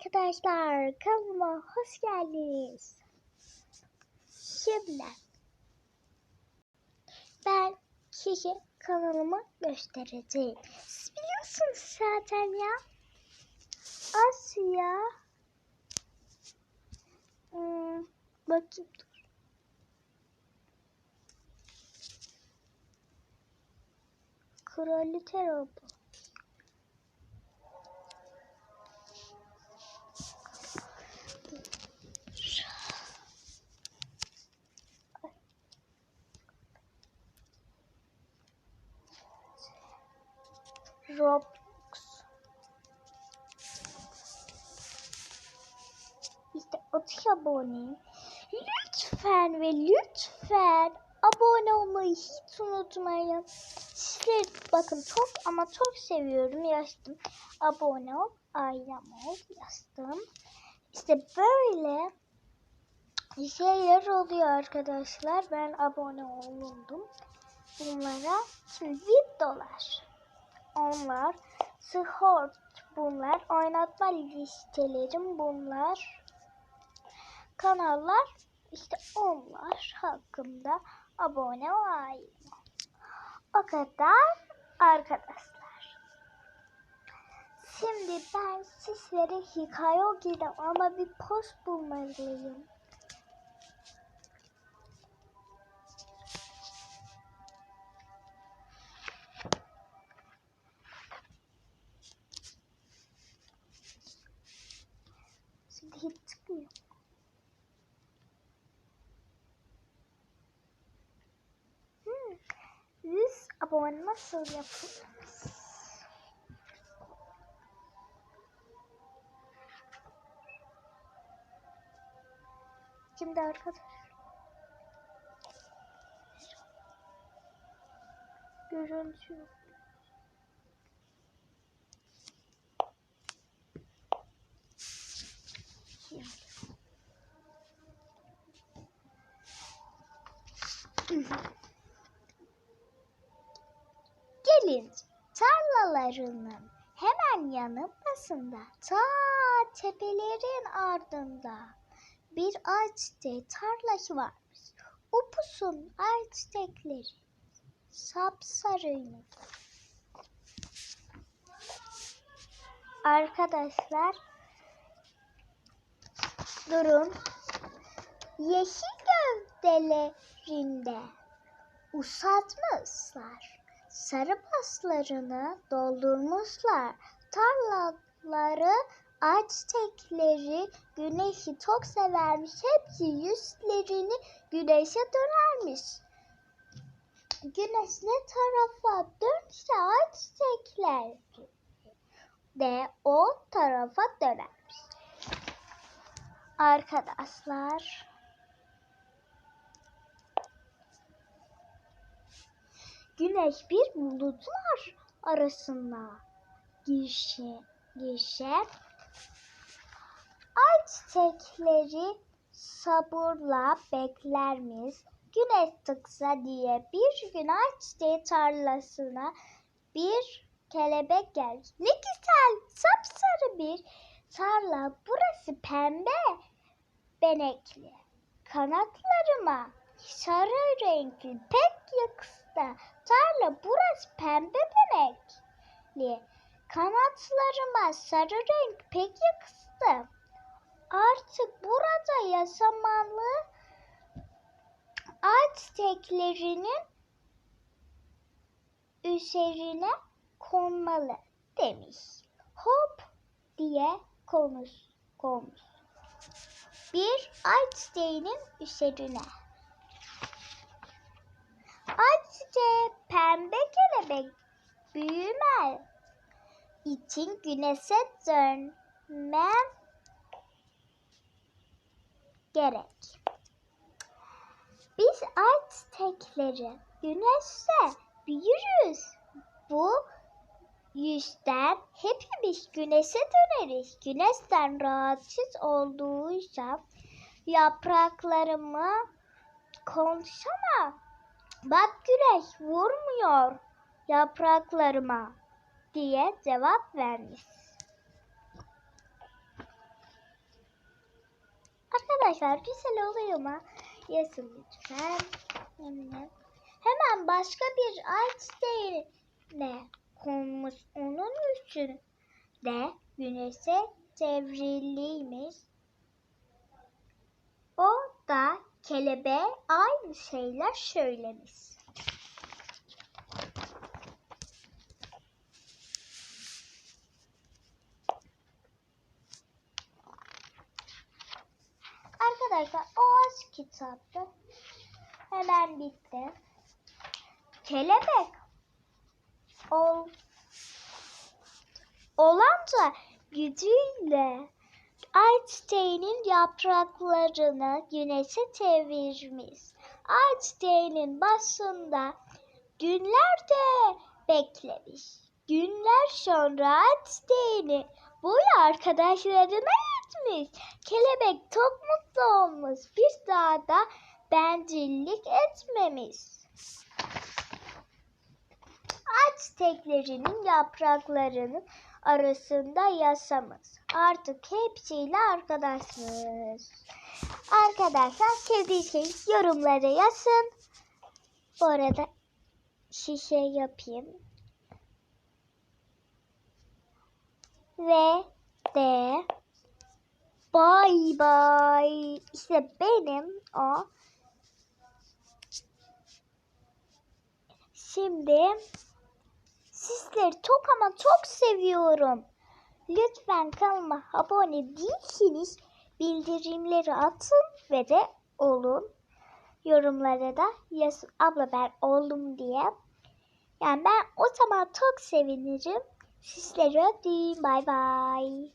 arkadaşlar kanalıma hoş geldiniz. Şimdi ben size kanalımı göstereceğim. Siz biliyorsunuz zaten ya. Asya. Hmm, bakayım dur. Kraliçe robot. Roblox. İşte 30 abone. Lütfen ve lütfen abone olmayı hiç unutmayın. Sizleri bakın çok ama çok seviyorum yazdım. Abone ol, ailem ol yazdım. İşte böyle şeyler oluyor arkadaşlar. Ben abone olundum. Bunlara şimdi dolar. Onlar Sword bunlar. Oynatma listelerim bunlar. Kanallar işte onlar hakkında abone ol. O kadar arkadaşlar. Şimdi ben sizlere hikaye okuyacağım ama bir post bulmalıyım. Çıkmıyor. Hmm. 100 abone nasıl yapılır? Şimdi arkadaşlar. Görüntü yok. Şimdi. Gelin tarlalarının hemen yanındasında ta tepelerin ardında bir ağaçte tarlası varmış. Upusun ağaçtekleri sapsarıymış. Arkadaşlar durun. Yeşil gövdelerinde usatmışlar. Sarı paslarını doldurmuşlar. Tarlaları ağaçtekleri güneşi çok severmiş. Hepsi yüzlerini güneşe dönermiş. Güneş ne tarafa dönse ağaçtekler de o tarafa dönermiş. Arkadaşlar Güneş bir bulutlar arasında girişe, girişe ay çiçekleri sabırla beklermiş. Güneş çıksa diye bir gün ay çiçeği tarlasına bir kelebek gelmiş. Ne güzel sapsarı bir tarla. Burası pembe benekli. Kanatlarıma sarı renkli pek yakıştı. Tarla burası pembe benekli. Kanatlarıma sarı renk pek yakıştı. Artık burada yaşamalı ağaç teklerinin üzerine konmalı demiş. Hop diye konuş, konuş. Bir ağaç çiçeğinin üzerine. Ağaç çiçeği pembe kelebek büyümel için güneşe dönmem gerek. Biz ağaç çiçekleri güneşte büyürüz. Bu yüzden hepimiz güneşe döneriz. Güneşten rahatsız olduğuysa yapraklarımı konuşama. Bak güneş vurmuyor yapraklarıma diye cevap vermiş. Arkadaşlar güzel oluyor mu? Yazın lütfen. Hemen. Hemen başka bir ağaç değerine konmuş onun için de güneşe çevriliymiş. O da kelebeğe aynı şeyler söylemiş. Arkadaşlar o az kitaptı. Hemen bitti. Kelebek ol olanca gücüyle Einstein'in yapraklarını güneşe çevirmiş. Einstein'in başında günlerce beklemiş. Günler sonra Einstein'i boyu arkadaşlarına etmiş. Kelebek çok mutlu olmuş. Bir daha da bencillik etmemiş. Ağaç teklerinin yapraklarının arasında yaşamış. Artık hepsiyle arkadaşız. Arkadaşlar sevdiğiniz yorumlara yazın. Bu arada şişe yapayım. Ve de bay bay. İşte benim o. Şimdi sizleri çok ama çok seviyorum. Lütfen kanalıma abone değilseniz bildirimleri atın ve de olun. Yorumlara da yazın abla ben oldum diye. Yani ben o zaman çok sevinirim. Sizleri öpeyim. Bay bay.